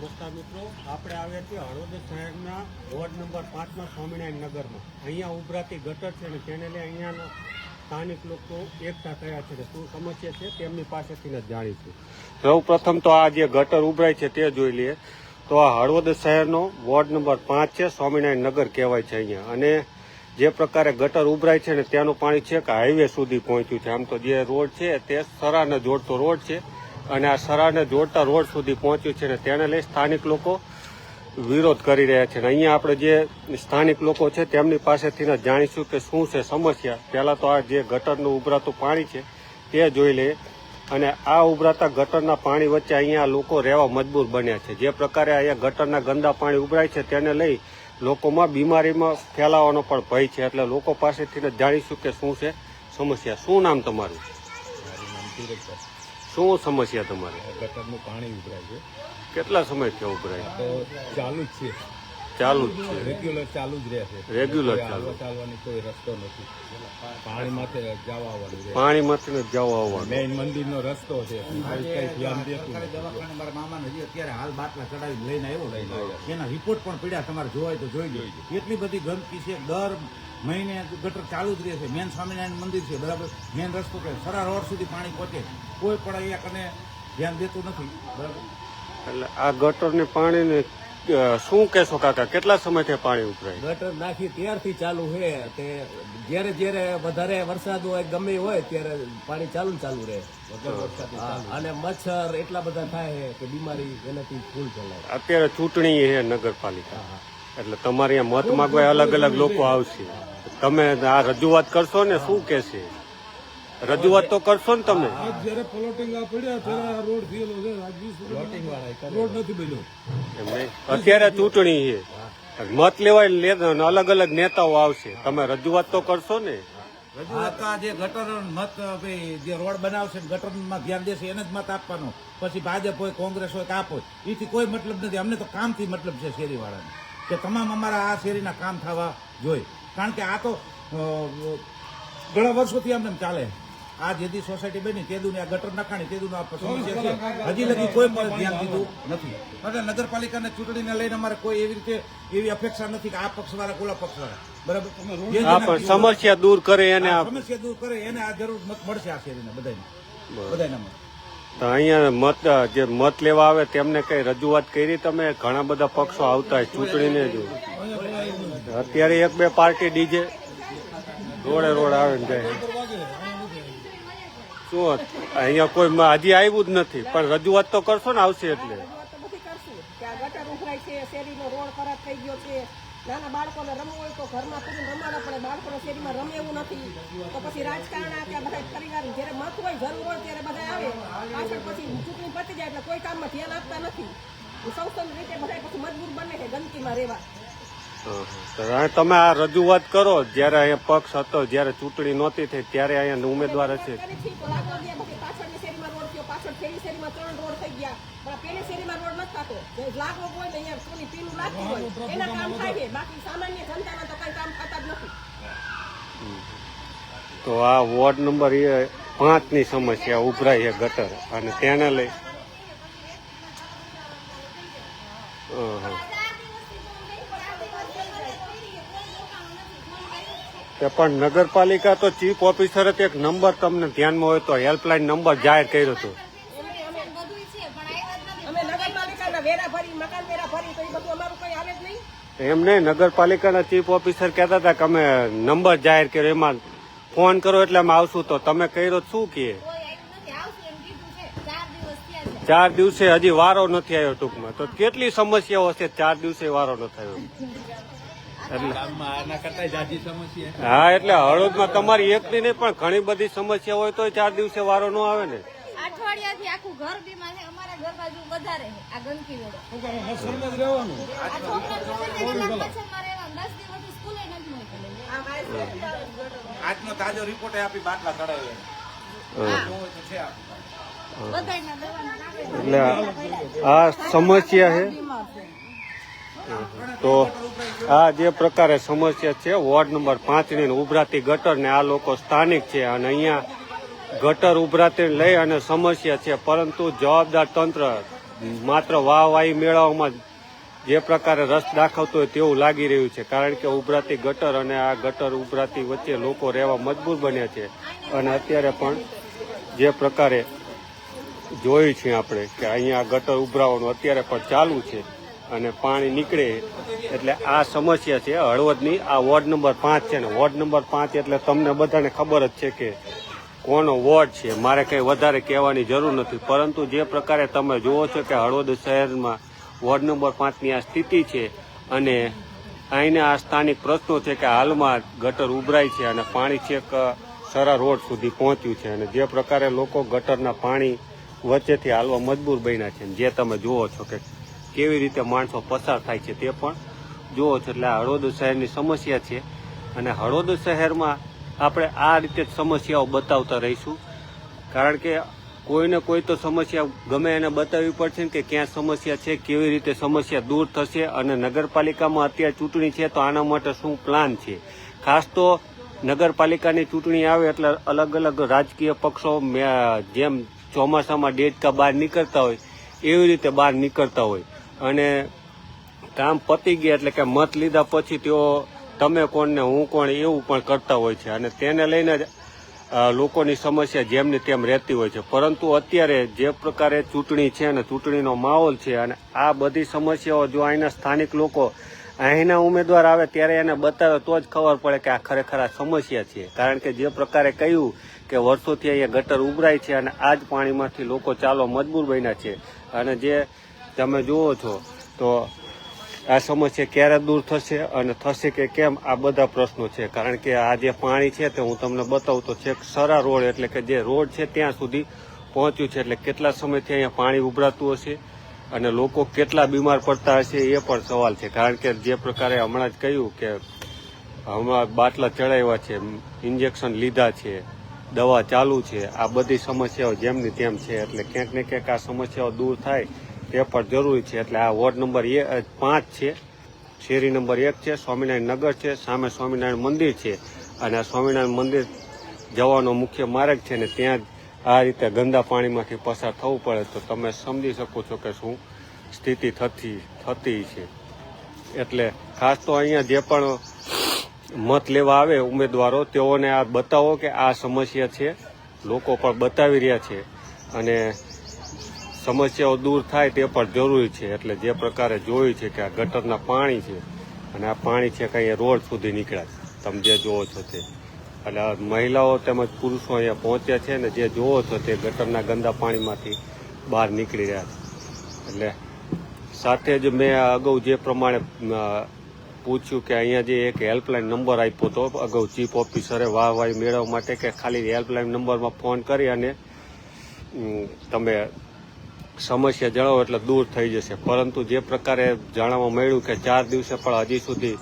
નમસ્કાર મિત્રો. આપણે આવ્યા છીએ હળવદ શહેરના વોર્ડ નંબર પાંચમાં સ્વામિનારાયણ નગરમાં અહીંયા ઉભરાતી ગટર છે ને તેને લઈ અહીંયાના સ્થાનિક લોકો એકઠા થયા છે શું સમસ્યા છે તેમની પાસેથી જ જાણીશું. સૌ પ્રથમ તો આ જે ગટર ઉભરાય છે તે જોઈ લઈએ. તો આ હળવદ શહેરનો વોર્ડ નંબર પાંચ છે સ્વામિનારાયણ નગર કહેવાય છે અહીંયા. અને જે પ્રકારે ગટર ઉભરાય છે ને ત્યાંનું પાણી છે કે હાઈવે સુધી પહોંચ્યું છે. આમ તો જે રોડ છે તે સરાને જોડતો રોડ છે. અને આ સરાને જોડતા રોડ સુધી પહોંચ્યું છે ને તેને લઈ સ્થાનિક લોકો વિરોધ કરી રહ્યા છે. અને અહીંયા આપણે જે સ્થાનિક લોકો છે તેમની પાસેથી જાણીશું કે શું છે સમસ્યા. પહેલાં તો આ જે ગટરનું ઉભરાતું પાણી છે તે જોઈ લઈએ. અને આ ઉભરાતા ગટરના પાણી વચ્ચે અહીંયા લોકો રહેવા મજબૂર બન્યા છે. જે પ્રકારે અહીંયા ગટરના ગંદા પાણી ઉભરાય છે તેને લઈ લોકોમાં બીમારીમાં ફેલાવાનો પણ ભય છે. એટલે લોકો પાસેથી જાણીશું કે શું છે સમસ્યા. શું નામ તમારું? શું સમસ્યા તમારી? ગટરનું પાણી ઉભરાય છે. કેટલા સમયથી ઉભરાય? તો ચાલુ જ છે. ચાલુ જ છે. રેગ્યુલર ચાલુ જ રહે છે રેગ્યુલર ચાલુ. ચાલવાની કોઈ રસ્તો નથી. પાણી માથે જવા આવવાનું પાણી માથે જ જવા આવવાનું. મેઇન મંદિરનો રસ્તો છે. કોઈ ધ્યાન દેતું નથી. દવાખાને મારા મામાને હજી અત્યારે હાલ બાટલા ચડાવી લઈને આવ્યો એના રિપોર્ટ પણ પડ્યા. તમારે જોવાય તો જોઈ લો એટલી બધી ગંદકી છે. દર મહિને ગટર ચાલુ જ રહે છે. મેન સ્વામિનારાયણ મંદિર છે બરાબર? મેન રસ્તો કે સરા રોડ સુધી પાણી પહોંચે. કોઈ પણ અહીંયા કને ધ્યાન દેતું નથી બરાબર? એટલે આ ગટરને પાણીને શું કહેશો કાકા? કેટલા સમયથી પાણી ઉભરાય? ગટર નાખી ત્યારથી ચાલુ છે. તે જ્યારે જ્યારે વધારે વરસાદ હોય ગમે હોય ત્યારે પાણી ચાલુ ચાલુ રહે. હા, અને મચ્છર એટલા બધા થાય છે કે બીમારી એનાથી ફૂલ ફેલાય. અત્યારે ચૂંટણી છે નગરપાલિકા. એટલે તમારે અહીંયા મત માગવા અલગ અલગ લોકો આવશે. તમે આ રજૂઆત કરશો ને શું કહેશે? રજૂઆત તો કરશો ને તમે. જયારે પ્લોટિંગ આ પડ્યા ત્યારે આ રોડ થયેલો છે. આજ વીસ વર્ષ રોડ નથી બન્યો. અત્યારે ચૂંટણી છે. મત લેવાય અલગ અલગ નેતાઓ આવશે. તમે રજૂઆત તો કરશો ને? જે ગટર મત જે રોડ બનાવશે ને ગટરમાં ધ્યાન દેશે એને જ મત આપવાનો. પછી ભાજપ હોય કોંગ્રેસ હોય કાપ હોય. એથી કોઈ મતલબ નથી. અમને તો કામથી મતલબ છે શેરીવાળાને. કે તમામ અમારા આ શેરીના કામ થવા જોઈએ. કારણ કે આ તો ઘણા વર્ષોથી અમને ચાલે. આ જેદી સોસાયટી બની તેદું આ ગટર નખાણી તેદું આ સમસ્યા હજી લગી કોઈ પણ ધ્યાન દીધું નથી. એટલે નગરપાલિકાને ચૂંટણીને લઈને અમારે કોઈ એવી રીતે એવી અપેક્ષા નથી કે આ પક્ષવાળા કોલા પક્ષવાળા. બરાબર? સમસ્યા દૂર કરે એને સમસ્યા દૂર કરે એને આ જરૂર મત મળશે આ શેરીને બધાને બધાને મત તો અહીંયા મત જે મત લેવા આવે તેમને કઈ રજૂઆત કરી તમે? ઘણા બધા પક્ષો આવતા ચૂંટણીને જો. અત્યારે એક બે પાર્ટી ડીજે રોડે રોડ આવે ને જાય. શું અહીંયા કોઈ હજી આવ્યું જ નથી, પણ રજૂઆત તો કરશો ને આવશે એટલે. નાના બાળકોને રમવું હોય તો ઘરમાં પૂરું રમાડો પણ બાળકોને શેરીમાં રમે એવું નથી. તો પછી રાજકારણ આ ત્યાં બધા પરિવાર જ્યારે મત હોય જરૂર હોય ત્યારે બધા આવે. પાછળ પછી ચૂંટણી પતી જાય એટલે કોઈ કામમાં ધ્યાન આપતા નથી. સૌ સૌ રીતે બધા પછી મજબૂર બને છે ગંદકીમાં રહેવા. તમે આ રજૂઆત કરો જયારે અહીંયા પક્ષ હતો જ્યારે ચૂંટણી નહોતી થઈ ત્યારે અહીંયા ઉમેદવાર હશે. કરી છે તો લાગવા હોય ને અહીંયા સોની પીલું લાગતું હોય એના કામ થાય છે. બાકી સામાન્ય જનતાના તો કઈ કામ થતા જ નથી. તો આ વોર્ડ નંબર એ પાંચની સમસ્યા ઉભરાય છે ગટર. અને તેને લઈ પણ નગરપાલિકા તો ચીફ ઓફિસરે એક નંબર તમને ધ્યાનમાં હોય તો હેલ્પલાઇન નંબર જાહેર કર્યો હતો અમે નગરપાલિકાના વેરા ભરી મકાન વેરા ફરી તો એ બધું અમારું કઈ આવે જ નહીં. એમ નહીં નગરપાલિકાના ચીફ ઓફિસર કહેતા હતા કે અમે નંબર જાહેર કર્યો એમાં ફોન કરો એટલે અમે આવશું. તો તમે કર્યો શું કહે? ચાર દિવસે હજી વારો નથી આવ્યો ટૂંકમાં. તો કેટલી સમસ્યાઓ હશે? ચાર દિવસે વારો નથી આવ્યો. ગામમાં આના કરતા જાજી સમસ્યા હા એટલે હળદમાં તમારી એકની નહીં પણ ઘણી બધી સમસ્યા હોય તો ચાર દિવસે વારો ન આવે ને. અઠવાડિયાથી આખું ઘર બીમાર છે. અમારા ઘર બાજુ વધારે છે આ ગંદકી વેળો દસ સ્કૂલે નથી મોકલે આજનો તાજો રિપોર્ટ આપી બાટલા ચડાવી. એટલે આ સમસ્યા છે. તો આ જે પ્રકારે સમસ્યા છે વોર્ડ નંબર પાંચની ને ઉભરાતી ગટર ને આ લોકો સ્થાનિક છે અને અહીંયા ગટર ઉભરાતી લઈ અને સમસ્યા છે, પરંતુ જવાબદાર તંત્ર માત્ર વાહવાહી મેળવવામાં જે પ્રકારે રસ દાખવતો હોય તેવું લાગી રહ્યું છે. કારણ કે ઉભરાતી ગટર અને આ ગટર ઉભરાતી વચ્ચે લોકો રહેવા મજબૂર બન્યા છે. અને અત્યારે પણ જે પ્રકારે જોયું છે આપણે કે અહીંયા ગટર ઉભરાવાનું અત્યારે પણ ચાલુ છે અને પાણી નીકળે એટલે આ સમસ્યા છે. હળવદની આ વોર્ડ નંબર પાંચ છે ને, વોર્ડ નંબર પાંચ એટલે તમને બધાને ખબર જ છે કે કોનો વોર્ડ છે, મારે કંઈ વધારે કહેવાની જરૂર નથી. પરંતુ જે પ્રકારે તમે જુઓ છો કે હળવદ શહેરમાં વોર્ડ નંબર પાંચની આ સ્થિતિ છે અને અહીંના આ સ્થાનિક પ્રશ્નો છે કે હાલમાં ગટર ઉભરાય છે અને પાણી છેક સરા રોડ સુધી પહોંચ્યું છે અને જે પ્રકારે લોકો ગટરના પાણી વચ્ચેથી હાલવા મજબૂર બન્યા છે. જે તમે જુઓ છો કે કેવી રીતે માણસો પસાર થાય છે તે પણ જુઓ છો. એટલે આ હળવદ શહેરની સમસ્યા છે અને હળવદ શહેરમાં આપણે આ રીતે સમસ્યાઓ બતાવતા રહીશું. કારણ કે કોઈને કોઈ તો સમસ્યા ગમે એને બતાવવી પડશે કે ક્યાં સમસ્યા છે, કેવી રીતે સમસ્યા દૂર થશે અને નગરપાલિકામાં અત્યારે ચૂંટણી છે તો આના માટે શું પ્લાન છે? ખાસ તો નગરપાલિકાની ચૂંટણી આવે એટલે અલગ અલગ રાજકીય પક્ષો જેમ ચોમાસામાં ડેડકા બહાર નીકળતા હોય, એવી રીતે બહાર નીકળતા હોય. અને કામ પતી ગયા એટલે કે મત લીધા પછી તેઓ તમે કોણ ને હું કોણ, એવું પણ કરતા હોય છે. અને તેને લઈને જ લોકોની સમસ્યા જેમની તેમ રહેતી હોય છે. પરંતુ અત્યારે જે પ્રકારે ચૂંટણી છે અને ચૂંટણીનો માહોલ છે અને આ બધી સમસ્યાઓ જો અહીંના સ્થાનિક લોકો અહીંના ઉમેદવાર આવે ત્યારે એને બતાવે તો જ ખબર પડે કે આ ખરેખર આ સમસ્યા છે. કારણ કે જે પ્રકારે કહ્યું કે વર્ષોથી અહીંયા ગટર ઉભરાય છે અને આ જ પાણીમાંથી લોકો ચાલો મજબૂર બન્યા છે. અને જે તમે જુઓ છો, તો આ સમસ્યા ક્યારે દૂર થશે અને થશે કે કેમ? આ બધા પ્રશ્નો છે. કારણ કે આ જે પાણી છે તે હું તમને બતાવું તો છેક સરા રોડ એટલે કે જે રોડ છે ત્યાં સુધી પહોંચ્યું છે. એટલે કેટલા સમયથી અહીંયા પાણી ઉભરાતું હશે અને લોકો કેટલા બીમાર પડતા હશે એ પણ સવાલ છે. કારણ કે જે પ્રકારે હમણાં જ કહ્યું કે હમણાં બાટલા ચડાવ્યા છે, ઇન્જેક્શન લીધા છે, દવા ચાલુ છે. આ બધી સમસ્યાઓ જેમની તેમ છે. એટલે ક્યાંક ને ક્યાંક આ સમસ્યાઓ દૂર થાય પણ જરૂરી છે. એટલે આ વોર્ડ નંબર એ પાંચ છે. શેરી નંબર એક છે. સ્વામિનારાયણ નગર છે. સામે સ્વામિનારાયણ મંદિર છે. અને આ સ્વામિનારાયણ મંદિર જવાનો મુખ્ય માર્ગ છે ને ત્યાં આ રીતે ગંદા પાણીમાંથી પસાર થવું પડે. તો તમે સમજી શકો છો કે શું સ્થિતિ થતી થતી છે. એટલે ખાસ તો અહીંયા જે પણ મત લેવા આવે ઉમેદવારો, તેઓને આ બતાવો કે આ સમસ્યા છે. લોકો પણ બતાવી રહ્યા છે. અને સમસ્યાઓ દૂર થાય તે પણ જરૂરી છે. એટલે જે પ્રકારે જોયું છે કે આ ગટરના પાણી છે અને આ પાણી છે કંઈ રોડ સુધી નીકળ્યા છે. તમે જે જોવો છો તે. એટલે મહિલાઓ તેમજ પુરુષો અહીંયા પહોંચ્યા છે ને જે જોવો છો તે ગટરના ગંદા પાણીમાંથી બહાર નીકળી રહ્યા છે. એટલે સાથે જ મેં અગાઉ જે પ્રમાણે પૂછ્યું કે અહીંયા જે એક હેલ્પલાઇન નંબર આપ્યો હતો અગાઉ ચીફ ઓફિસરે વાહવાહી મેળવવા માટે કે ખાલી હેલ્પલાઇન નંબરમાં ફોન કરી અને તમે સમસ્યા જણાવો એટલે દૂર થઈ જશે. પરંતુ જે પ્રકારે જાણવા મળ્યું કે ચાર દિવસે પણ હજી સુધી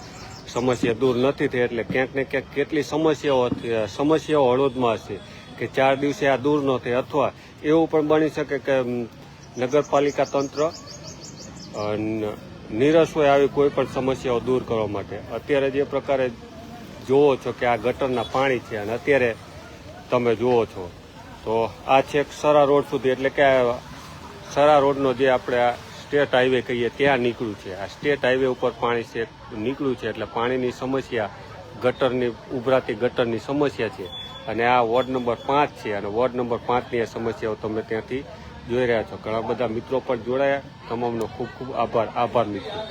સમસ્યા દૂર નથી થઈ એટલે ક્યાંક ને ક્યાંક કેટલી સમસ્યાઓ સમસ્યાઓ હળવદમાં હશે કે ચાર દિવસે આ દૂર ન થઈ અથવા એવું પણ બની શકે કે નગરપાલિકા તંત્ર નિરસ હોય આવી કોઈ પણ સમસ્યાઓ દૂર કરવા માટે. અત્યારે જે પ્રકારે જુઓ છો કે આ ગટરના પાણી છે અને અત્યારે તમે જુઓ છો, તો આ છેક સરા રોડ સુધી એટલે કે સરા રોડનો જે આપણે આ સ્ટેટ હાઈવે કહીએ ત્યાં નીકળ્યું છે. આ સ્ટેટ હાઈવે ઉપર પાણી છે, નીકળ્યું છે એટલે પાણીની સમસ્યા, ગટરની, ઉભરાતી ગટરની સમસ્યા છે. અને આ વોર્ડ નંબર પાંચ છે અને વોર્ડ નંબર પાંચની આ સમસ્યાઓ તમે ત્યાંથી જોઈ રહ્યા છો. ઘણા બધા મિત્રો પણ જોડાયા. તમામનો ખૂબ ખૂબ આભાર. આભાર મિત્રો.